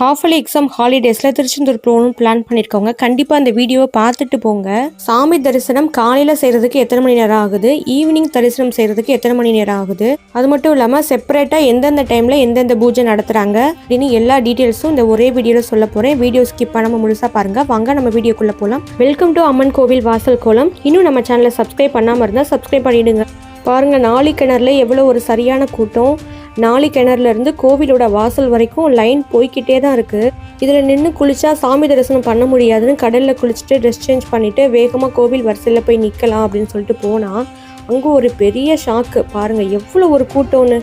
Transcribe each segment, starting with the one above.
ஹாஃபலி exam ஹாலிடேஸில் Tiruchendur போகணும்னு plan பண்ணியிருக்கவங்க கண்டிப்பாக அந்த வீடியோவை பார்த்துட்டு போங்க. சாமி தரிசனம் காலையில் செய்கிறதுக்கு எத்தனை மணி நேரம் ஆகுது? ஈவினிங் தரிசனம் செய்கிறதுக்கு எத்தனை மணி நேரம் ஆகுது? அது மட்டும் இல்லாமல் செப்பரேட்டாக எந்தெந்த டைமில் எந்தெந்த பூஜை நடத்துகிறாங்க அப்படின்னு எல்லா டீட்டெயில்ஸும் இந்த ஒரே வீடியோவில் சொல்ல போகிறேன் வீடியோ ஸ்கிப் பண்ணாமல் முழுசாக பாருங்கள் வாங்க நம்ம வீடியோக்குள்ளே போகலாம் வெல்கம் டு அம்மன் கோவில் வாசல் கோலம். இன்னும் நம்ம சேனலை சப்ஸ்கிரைப் பண்ணாமல் இருந்தால் சப்ஸ்கிரைப் பண்ணிவிடுங்க பாருங்கள் நாளி கிணறுல எவ்வளோ ஒரு சரியான கூட்டம். நாளி கிணறுல இருந்து கோவிலோட வாசல் வரைக்கும் லைன் போய்கிட்டே தான் இருக்குது இதில் நின்று குளிச்சா சாமி தரிசனம் பண்ண முடியாதுன்னு கடலில் குளிச்சுட்டு ட்ரெஸ் சேஞ்ச் பண்ணிவிட்டு வேகமாக கோவில் வரிசையில் போய் நிற்கலாம் அப்படின்னு சொல்லிட்டு போனால் அங்கே ஒரு பெரிய ஷாக்கு பாருங்கள் எவ்வளோ ஒரு கூட்டம்னு.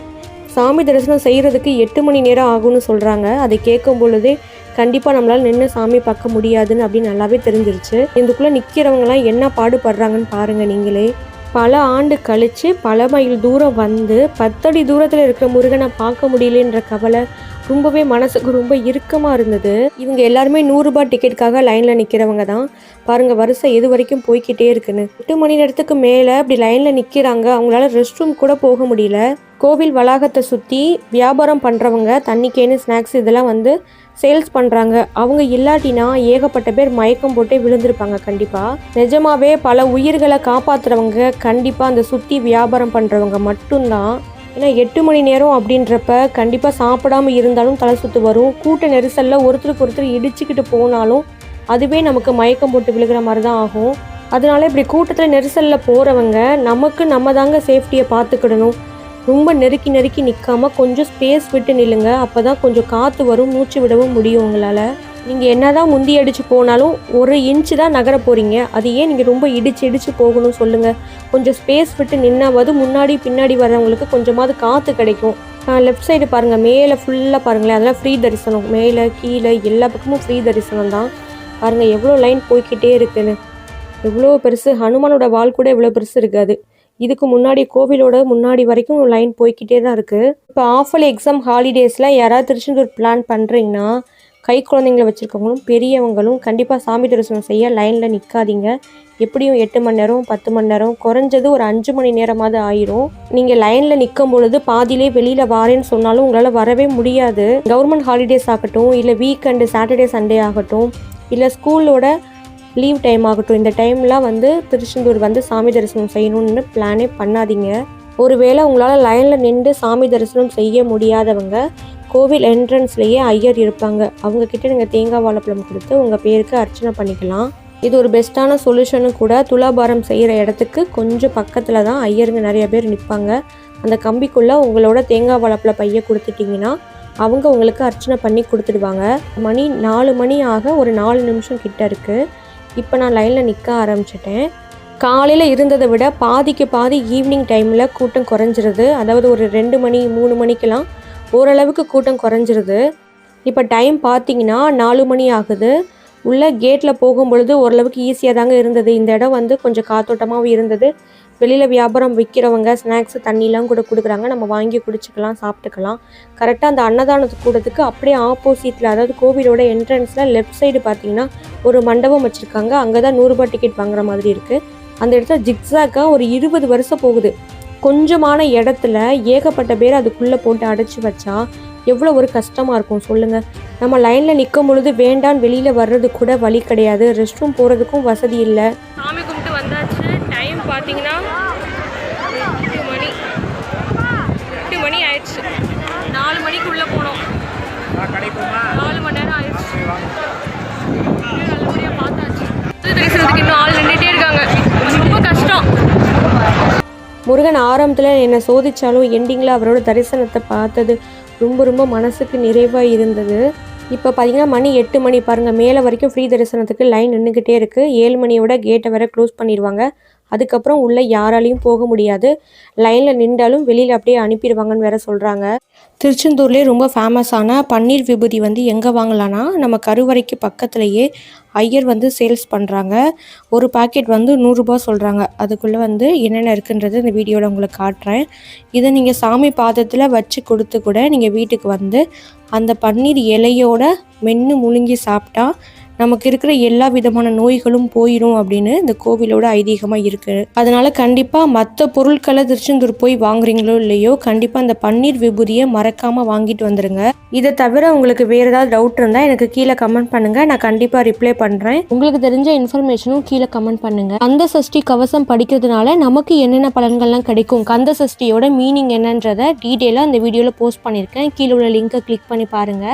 சாமி தரிசனம் செய்கிறதுக்கு எட்டு மணி நேரம் ஆகும்னு சொல்கிறாங்க அதை கேட்கும் பொழுதே கண்டிப்பாக நம்மளால் நின்று சாமி பார்க்க முடியாதுன்னு அப்படின்னு நல்லாவே தெரிஞ்சிருச்சு. இதுக்குள்ளே நிற்கிறவங்களாம் என்ன பாடுபடுறாங்கன்னு பாருங்கள் நீங்களே. பல ஆண்டு கழித்து பல மைல் தூரம் வந்து பத்தடி தூரத்தில் இருக்கிற முருகனை பார்க்க முடியலன்ற கவலை ரொம்பவே மனசுக்கு ரொம்ப இறுக்கமாக இருந்தது. இவங்க எல்லாருமே நூறுரூபா டிக்கெட்டுக்காக லைனில் நிற்கிறவங்க தான். பாருங்கள் வரிசை எது வரைக்கும் போய்க்கிட்டே இருக்குன்னு. எட்டு மணி நேரத்துக்கு மேலே அப்படி லைனில் நிற்கிறாங்க அவங்களால ரெஸ்ட் ரூம் கூட போக முடியல. கோவில் வளாகத்தை சுற்றி வியாபாரம் பண்ணுறவங்க தண்ணி ஸ்நாக்ஸ் இதெல்லாம் வந்து சேல்ஸ் பண்ணுறாங்க அவங்க இல்லாட்டினா ஏகப்பட்ட பேர் மயக்கம் போட்டே விழுந்திருப்பாங்க கண்டிப்பாக நிஜமாவே பல உயிர்களை காப்பாற்றுறவங்க கண்டிப்பாக அந்த சுற்றி வியாபாரம் பண்ணுறவங்க மட்டும்தான். ஏன்னா எட்டு மணி நேரம் அப்படின்றப்ப கண்டிப்பாக சாப்பிடாம இருந்தாலும் தலை சுத்து வரும். கூட்ட நெரிசலில் ஒருத்தருக்கு ஒருத்தர் இடிச்சுக்கிட்டு போனாலும் அதுவே நமக்கு மயக்கம் போட்டு விழுகிற மாதிரி தான் ஆகும். அதனால இப்படி கூட்டத்தில் நெரிசலில் போகிறவங்க நமக்கு நம்ம தாங்க சேஃப்டியை பார்த்துக்கிடணும். ரொம்ப நெருக்கி நெருக்கி நிற்காமல் கொஞ்சம் ஸ்பேஸ் விட்டு நில்லுங்க. அப்போ தான் கொஞ்சம் காற்று வரும் மூச்சு விடவும் முடியும் உங்களால். நீங்கள் என்ன தான் முந்தி அடித்து போனாலும் ஒரு இன்ச்சு தான் நகர போகிறீங்க அது ஏன் நீங்கள் ரொம்ப இடிச்சு இடிச்சு போகணும் சொல்லுங்கள் கொஞ்சம் ஸ்பேஸ் விட்டு நின்னாவது முன்னாடி பின்னாடி வர்றவங்களுக்கு கொஞ்சமாவது காற்று கிடைக்கும். லெஃப்ட் சைடு பாருங்கள் மேலே ஃபுல்லாக பாருங்களேன். அதெல்லாம் ஃப்ரீ தரிசனம். மேலே கீழே எல்லா பக்கமும் ஃப்ரீ தரிசனம் தான். பாருங்கள் எவ்வளோ லைன் போய்கிட்டே இருக்குன்னு. எவ்வளோ பெருசு. ஹனுமானோட வால் கூட எவ்வளோ பெருசு இருக்காது. இதுக்கு முன்னாடி கோவிலோட முன்னாடி வரைக்கும் லைன் போய்க்கிட்டே தான் இருக்குது இப்போ ஆஃபலி எக்ஸாம் ஹாலிடேஸில் யாராவது திருச்செந்தூர் பிளான் பண்ணுறீங்கன்னா கை குழந்தைங்கள வச்சுருக்கவங்களும் பெரியவங்களும் கண்டிப்பாக சாமி தரிசனம் செய்ய லைனில் நிற்காதீங்க எப்படியும் எட்டு மணி நேரம் பத்து மணி நேரம் குறைஞ்சது ஒரு அஞ்சு மணி நேரமாவது ஆயிரும். நீங்கள் லைனில் நிற்கும் பொழுது பாதியிலே வெளியில் வாரேன்னு சொன்னாலும் உங்களால் வரவே முடியாது. கவர்மெண்ட் ஹாலிடேஸ் ஆகட்டும் இல்லை வீக்கெண்டு சாட்டர்டே சண்டே ஆகட்டும் இல்லை ஸ்கூலோட லீவ் டைம் ஆகட்டும். இந்த டைம்லாம் வந்து திருச்செந்தூர் வந்து சாமி தரிசனம் செய்யணும்னு பிளானே பண்ணாதீங்க. ஒருவேளை உங்களால் லைனில் நின்று சாமி தரிசனம் செய்ய முடியாதவங்க கோவில் என்ட்ரன்ஸ்லேயே ஐயர் இருப்பாங்க. அவங்கக்கிட்ட நீங்கள் தேங்காய் வாழைப்பழம் கொடுத்து உங்கள் பேருக்கு அர்ச்சனை பண்ணிக்கலாம். இது ஒரு பெஸ்ட்டான சொல்யூஷனும் கூட துலாபாரம் செய்கிற இடத்துக்கு கொஞ்சம் பக்கத்தில் தான் ஐயருங்க நிறைய பேர் நிற்பாங்க அந்த கம்பிக்குள்ளே உங்களோட தேங்காய் வாழைப்பழ பைய கொடுத்துட்டிங்கன்னா அவங்க உங்களுக்கு அர்ச்சனை பண்ணி கொடுத்துடுவாங்க. மணி நாலு மணி ஆக ஒரு நாலு நிமிஷம் கிட்ட இருக்குது இப்போ நான் லைனில் நிற்க ஆரம்பிச்சிட்டேன். காலையில் இருந்ததை விட பாதிக்கு பாதி ஈவினிங் டைமில் கூட்டம் குறைஞ்சிருது. அதாவது ஒரு ரெண்டு மணி மூணு மணிக்கெலாம் ஓரளவுக்கு கூட்டம் குறைஞ்சிருது. இப்போ டைம் பார்த்தீங்கன்னா நாலு மணி ஆகுது. உள்ளே கேட்டில் போகும்பொழுது ஓரளவுக்கு ஈஸியாக தாங்க இருந்தது. இந்த இடம் வந்து கொஞ்சம் காத்தோட்டமாகவும் இருந்தது. வெளியில் வியாபாரம் விற்கிறவங்க ஸ்நாக்ஸ் தண்ணிலாம் கூட கொடுக்குறாங்க. நம்ம வாங்கி குடிச்சிக்கலாம் சாப்பிட்டுக்கலாம். கரெக்டாக அந்த அன்னதானத்து கூடத்துக்கு அப்படியே ஆப்போசிட்டில் அதாவது கோவிலோட என்ட்ரன்ஸில் லெஃப்ட் சைடு பார்த்தீங்கன்னா ஒரு மண்டபம் வச்சுருக்காங்க. அங்கே தான் நூறுரூபா டிக்கெட் வாங்குற மாதிரி இருக்குது அந்த இடத்துல ஜிக்ஸாக்காக ஒரு இருபது வருஷம் போகுது. கொஞ்சமான இடத்துல ஏகப்பட்ட பேர் அதுக்குள்ளே போட்டு அடைச்சி வச்சா எவ்வளோ ஒரு கஷ்டமாக இருக்கும் சொல்லுங்கள் நம்ம லைனில் நிற்கும் பொழுது வேண்டான்னு வெளியில் வர்றது கூட வழி கிடையாது. ரெஸ்ட் ரூம் போகிறதுக்கும் வசதி இல்லை. சாமி கும்பிட்டு வந்தாச்சு. டைம் பார்த்தீங்கன்னா எட்டு மணி. எட்டு மணி ஆயிடுச்சு. நாலு மணிக்குள்ளே போனோம். நாலு மணி நேரம் ஆயிடுச்சு. முருகன் ஆரம்பத்தில் என்னை சோதிச்சாலும் எண்டிங்கில் அவரோட தரிசனத்தை பார்த்தது ரொம்ப ரொம்ப மனசுக்கு நிறைவாக இருந்தது. இப்போ பார்த்தீங்கன்னா மணி எட்டு மணி பாருங்கள் மேலே வரைக்கும் ஃப்ரீ தரிசனத்துக்கு லைன் நின்றுக்கிட்டே இருக்குது ஏழு மணியோட கேட்டை வேற க்ளோஸ் பண்ணிடுவாங்க. அதுக்கப்புறம் உள்ளே யாராலையும் போக முடியாது. லைனில் நின்றாலும் வெளியில் அப்படியே அனுப்பிடுவாங்கன்னு வேற சொல்கிறாங்க திருச்செந்தூர்லேயே ரொம்ப ஃபேமஸான பன்னீர் விபூதி வந்து எங்கே வாங்கலான்னா நம்ம கருவறைக்கு பக்கத்துலேயே ஐயர் வந்து சேல்ஸ் பண்ணுறாங்க ஒரு பாக்கெட் வந்து நூறுரூபா சொல்கிறாங்க அதுக்குள்ளே வந்து என்னென்ன இருக்குன்றது இந்த வீடியோவில் உங்களுக்கு காட்டுறேன். இதை நீங்கள் சாமி பாதத்தில் வச்சு கொடுத்து கூட நீங்கள் வீட்டுக்கு வந்து அந்த பன்னீர் இலையோட மென்று முழுங்கி சாப்பிட்டா நமக்கு இருக்கிற எல்லா விதமான நோய்களும் போயிடும் அப்படின்னு இந்த கோவிலோட ஐதீகமாக இருக்கு. அதனால கண்டிப்பாக மற்ற பொருட்களை திருச்செந்தூர் போய் வாங்குறீங்களோ இல்லையோ கண்டிப்பாக அந்த பன்னீர் விபூதியை மறக்காம வாங்கிட்டு வந்துருங்க. இதை தவிர உங்களுக்கு வேற ஏதாவது டவுட் இருந்தால் எனக்கு கீழே கமெண்ட் பண்ணுங்க. நான் கண்டிப்பாக ரிப்ளை பண்ணுறேன் உங்களுக்கு தெரிஞ்ச இன்ஃபர்மேஷனும் கீழே கமெண்ட் பண்ணுங்க. கந்த சஷ்டி கவசம் படிக்கிறதுனால நமக்கு என்னென்ன பலன்கள்லாம் கிடைக்கும் கந்த சஷ்டியோட மீனிங் என்னன்றதை டீட்டெயிலாக அந்த வீடியோவில் போஸ்ட் பண்ணியிருக்கேன் கீழே உள்ள லிங்கை கிளிக் பண்ணி பாருங்க.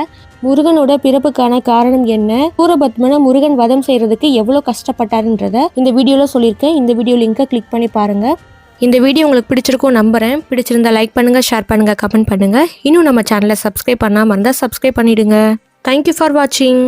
முருகனோட பிறப்புக்கான காரணம் என்ன? சூரபத் சூரபத்மனை முருகன் வதம் செய்யறதுக்கு எவ்வளோ கஷ்டப்பட்டாருன்றத இந்த வீடியோவில் சொல்லியிருக்கேன். இந்த வீடியோ லிங்கை கிளிக் பண்ணி பாருங்கள் இந்த வீடியோ உங்களுக்கு பிடிச்சிருக்கும் நம்புகிறேன் பிடிச்சிருந்தா லைக் பண்ணுங்கள் ஷேர் பண்ணுங்கள் கமெண்ட் பண்ணுங்கள் இன்னும் நம்ம சேனலை சப்ஸ்கிரைப் பண்ணாமல் இருந்தால் சப்ஸ்கிரைப் பண்ணிடுங்க. தேங்க்யூ ஃபார் வாட்சிங்